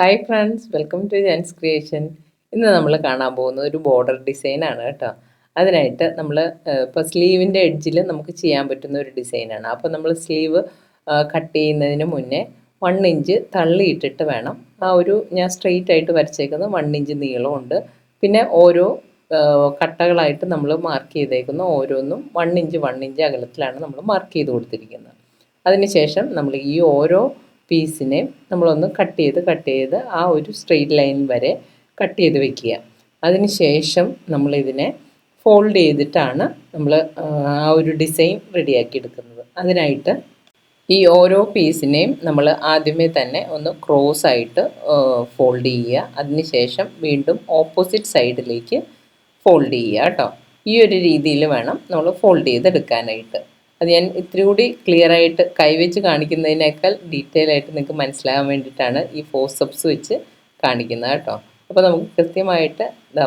Hi friends welcome to Jen's creation ഇന്ന് നമ്മൾ കാണാൻ പോകുന്നത് ഒരു ബോർഡർ ഡിസൈനാണ് കേട്ടോ. അതിനായിട്ട് നമ്മൾ ഇപ്പോൾ സ്ലീവിന്റെ എഡ്ജിൽ നമുക്ക് ചെയ്യാൻ പറ്റുന്ന ഒരു ഡിസൈനാണ് അപ്പോൾ നമ്മൾ സ്ലീവ് കട്ട് ചെയ്യുന്നതിന് മുന്നേ വൺ ഇഞ്ച് തള്ളിയിട്ടിട്ട് വേണം. ആ ഒരു ഞാൻ സ്ട്രെയിറ്റ് ആയിട്ട് വരച്ചേക്കുന്നത് വൺ ഇഞ്ച് നീളമുണ്ട് പിന്നെ ഓരോ കട്ടകളായിട്ട് നമ്മൾ മാർക്ക് ചെയ്തേക്കുന്ന ഓരോന്നും വൺ ഇഞ്ച് വൺ ഇഞ്ച് അകലത്തിലാണ് നമ്മൾ മാർക്ക് ചെയ്ത് കൊടുത്തിരിക്കുന്നത്. അതിനുശേഷം നമ്മൾ ഈ ഓരോ പീസിനെ നമ്മളൊന്ന് കട്ട് ചെയ്ത് കട്ട് ചെയ്ത് ആ ഒരു സ്ട്രെയിറ്റ് ലൈൻ വരെ കട്ട് ചെയ്ത് വെക്കുക. അതിനുശേഷം നമ്മളിതിനെ ഫോൾഡ് ചെയ്തിട്ടാണ് നമ്മൾ ആ ഒരു ഡിസൈൻ റെഡിയാക്കി എടുക്കുന്നത്. അതിനായിട്ട് ഈ ഓരോ പീസിനെയും നമ്മൾ ആദ്യമേ തന്നെ ഒന്ന് ക്രോസ് ആയിട്ട് ഫോൾഡ് ചെയ്യുക. അതിനുശേഷം വീണ്ടും ഓപ്പോസിറ്റ് സൈഡിലേക്ക് ഫോൾഡ് ചെയ്യുക കേട്ടോ. ഈ ഒരു രീതിയിൽ വേണം നമ്മൾ ഫോൾഡ് ചെയ്തെടുക്കാനായിട്ട്. അത് ഞാൻ ഇത്തിരി കൂടി ക്ലിയർ ആയിട്ട് കൈവച്ച് കാണിക്കുന്നതിനേക്കാൾ ഡീറ്റെയിൽ ആയിട്ട് നിങ്ങൾക്ക് മനസ്സിലാകാൻ വേണ്ടിയിട്ടാണ് ഈ ഫോസപ്സ് വെച്ച് കാണിക്കുന്നത് കേട്ടോ. അപ്പോൾ നമുക്ക് കൃത്യമായിട്ട്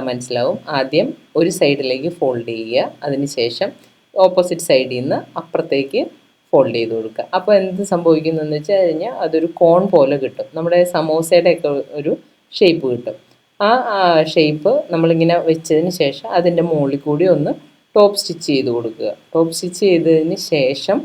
മനസ്സിലാവും. ആദ്യം ഒരു സൈഡിലേക്ക് ഫോൾഡ് ചെയ്യുക. അതിനുശേഷം ഓപ്പോസിറ്റ് സൈഡിൽ നിന്ന് അപ്പുറത്തേക്ക് ഫോൾഡ് ചെയ്ത് കൊടുക്കുക. അപ്പോൾ എന്ത് സംഭവിക്കുന്നതെന്ന് വെച്ച് കഴിഞ്ഞാൽ അതൊരു കോൺ പോലെ കിട്ടും. നമ്മുടെ സമോസയുടെയൊക്കെ ഒരു ഷേപ്പ് കിട്ടും. ആ ഷേപ്പ് നമ്മളിങ്ങനെ വെച്ചതിന് ശേഷം അതിന്റെ മുകളിൽ കൂടി ഒന്ന് ടോപ്പ് സ്റ്റിച്ച് ചെയ്ത് കൊടുക്കുക. ടോപ്പ് സ്റ്റിച്ച് ചെയ്തതിന് ശേഷം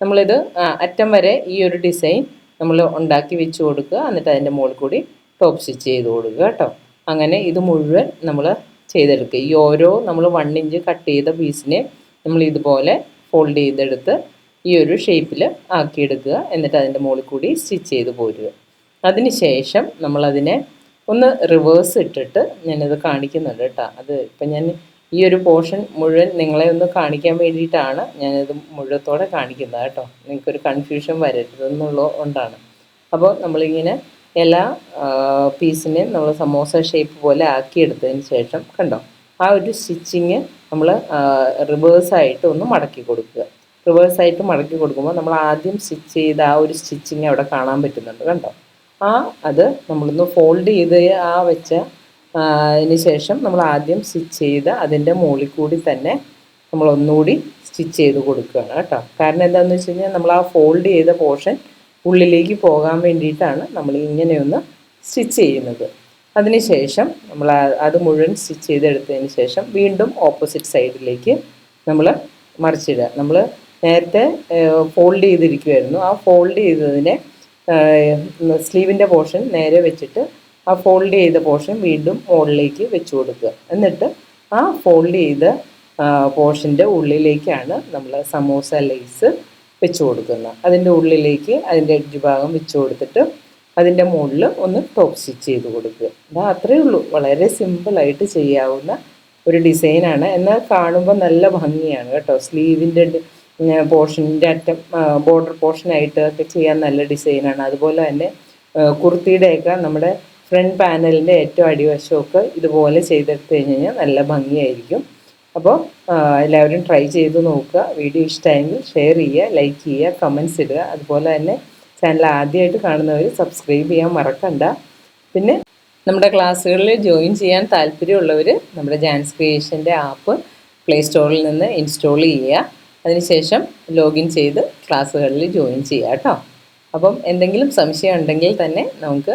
നമ്മളിത് അറ്റം വരെ ഈ ഒരു ഡിസൈൻ നമ്മൾ ഉണ്ടാക്കി വെച്ച് കൊടുക്കുക. എന്നിട്ട് അതിന്റെ മുകളിൽ കൂടി ടോപ്പ് സ്റ്റിച്ച് ചെയ്ത് കൊടുക്കുക കേട്ടോ. അങ്ങനെ ഇത് മുഴുവൻ നമ്മൾ ചെയ്തെടുക്കുക. ഈ ഓരോ നമ്മൾ വൺ ഇഞ്ച് കട്ട് ചെയ്ത പീസിനെ നമ്മൾ ഇതുപോലെ ഫോൾഡ് ചെയ്തെടുത്ത് ഈ ഒരു ഷേപ്പിൽ ആക്കിയെടുക്കുക. എന്നിട്ട് അതിന്റെ മുകളിൽ കൂടി സ്റ്റിച്ച് ചെയ്ത് പോരുക. അതിന് ശേഷം നമ്മളതിനെ ഒന്ന് റിവേഴ്സ് ഇട്ടിട്ട് ഞാനത് കാണിക്കുന്നുണ്ട് കേട്ടോ. അത് ഇപ്പം ഞാൻ ഈ ഒരു പോർഷൻ മുഴുവൻ നിങ്ങളെ ഒന്ന് കാണിക്കാൻ വേണ്ടിയിട്ടാണ് ഞാനിത് മുഴുവത്തോടെ കാണിക്കുന്നത് കേട്ടോ. നിങ്ങൾക്കൊരു കൺഫ്യൂഷൻ വരരുതെന്നുള്ള കൊണ്ടാണ്. അപ്പോൾ നമ്മളിങ്ങനെ എല്ലാ പീസിനെയും നമ്മൾ സമോസ ഷേപ്പ് പോലെ ആക്കിയെടുത്തതിന് ശേഷം കണ്ടോ? ആ ഒരു സ്റ്റിച്ചിങ് നമ്മൾ റിവേഴ്സായിട്ട് ഒന്ന് മടക്കി കൊടുക്കുക. റിവേഴ്സായിട്ട് മടക്കി കൊടുക്കുമ്പോൾ നമ്മൾ ആദ്യം സ്റ്റിച്ച് ചെയ്ത ആ ഒരു സ്റ്റിച്ചിങ് അവിടെ കാണാൻ പറ്റുന്നുണ്ട് കണ്ടോ? ആ അത് നമ്മളൊന്ന് ഫോൾഡ് ചെയ്ത് ആ വെച്ച അതിന് ശേഷം നമ്മൾ ആദ്യം സ്റ്റിച്ച് ചെയ്ത് അതിന്റെ മുകളിൽ കൂടി തന്നെ നമ്മൾ ഒന്നുകൂടി സ്റ്റിച്ച് ചെയ്ത് കൊടുക്കുകയാണ് കേട്ടോ. കാരണം എന്താണെന്ന് വെച്ച് കഴിഞ്ഞാൽ നമ്മൾ ആ ഫോൾഡ് ചെയ്ത പോർഷൻ ഉള്ളിലേക്ക് പോകാൻ വേണ്ടിയിട്ടാണ് നമ്മൾ ഇങ്ങനെയൊന്ന് സ്റ്റിച്ച് ചെയ്യുന്നത്. അതിനുശേഷം നമ്മൾ അത് മുഴുവൻ സ്റ്റിച്ച് ചെയ്തെടുത്തതിന് ശേഷം വീണ്ടും ഓപ്പോസിറ്റ് സൈഡിലേക്ക് നമ്മൾ മറിച്ചിടുക. നമ്മൾ നേരത്തെ ഫോൾഡ് ചെയ്തിരിക്കുമായിരുന്നു ആ ഫോൾഡ് ചെയ്തതിനെ സ്ലീവിന്റെ പോർഷൻ നേരെ വെച്ചിട്ട് ആ ഫോൾഡ് ചെയ്ത പോർഷൻ വീണ്ടും മുകളിലേക്ക് വെച്ച് കൊടുക്കുക. എന്നിട്ട് ആ ഫോൾഡ് ചെയ്ത പോർഷന്റെ ഉള്ളിലേക്കാണ് നമ്മൾ സമോസ ലേസ് വെച്ച് കൊടുക്കുന്നത്. അതിന്റെ ഉള്ളിലേക്ക് അതിന്റെ എഡ്ജ് ഭാഗം വെച്ച് കൊടുത്തിട്ട് അതിന്റെ മുകളിൽ ഒന്ന് ടോപ്പ് സ്റ്റിച്ച് ചെയ്ത് കൊടുക്കുക. അതാ അത്രയേ ഉള്ളൂ. വളരെ സിമ്പിളായിട്ട് ചെയ്യാവുന്ന ഒരു ഡിസൈനാണ് എന്നാൽ കാണുമ്പോൾ നല്ല ഭംഗിയാണ് കേട്ടോ. സ്ലീവിന്റെ പോർഷന്റെ അറ്റം ബോർഡർ പോർഷനായിട്ട് ഒക്കെ ചെയ്യാൻ നല്ല ഡിസൈനാണ് അതുപോലെ തന്നെ കുർത്തിയുടെയൊക്കെ നമ്മുടെ ഫ്രണ്ട് പാനലിന്റെ ഏറ്റവും അടിവശമൊക്കെ ഇതുപോലെ ചെയ്തെടുത്ത് കഴിഞ്ഞ് കഴിഞ്ഞാൽ നല്ല ഭംഗിയായിരിക്കും. അപ്പോൾ എല്ലാവരും ട്രൈ ചെയ്ത് നോക്കുക. വീഡിയോ ഇഷ്ടമായെങ്കിൽ ഷെയർ ചെയ്യുക ലൈക്ക് ചെയ്യുക കമൻസ് ഇടുക. അതുപോലെ തന്നെ ചാനൽ ആദ്യമായിട്ട് കാണുന്നവർ സബ്സ്ക്രൈബ് ചെയ്യാൻ മറക്കണ്ട. പിന്നെ നമ്മുടെ ക്ലാസ്സുകളിൽ ജോയിൻ ചെയ്യാൻ താല്പര്യമുള്ളവർ നമ്മുടെ ജാൻസ് ക്രിയേഷന്റെ ആപ്പ് പ്ലേ സ്റ്റോറിൽ നിന്ന് ഇൻസ്റ്റാൾ ചെയ്യുക. അതിനുശേഷം ലോഗിൻ ചെയ്ത് ക്ലാസ്സുകളിൽ ജോയിൻ ചെയ്യുക കേട്ടോ. അപ്പം എന്തെങ്കിലും സംശയം ഉണ്ടെങ്കിൽ തന്നെ നമുക്ക്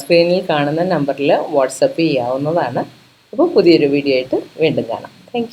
സ്ക്രീനിൽ കാണുന്ന നമ്പറിൽ വാട്സപ്പ് ചെയ്യാവുന്നതാണ്. അപ്പോൾ പുതിയൊരു വീഡിയോ ആയിട്ട് വീണ്ടും കാണാം. താങ്ക്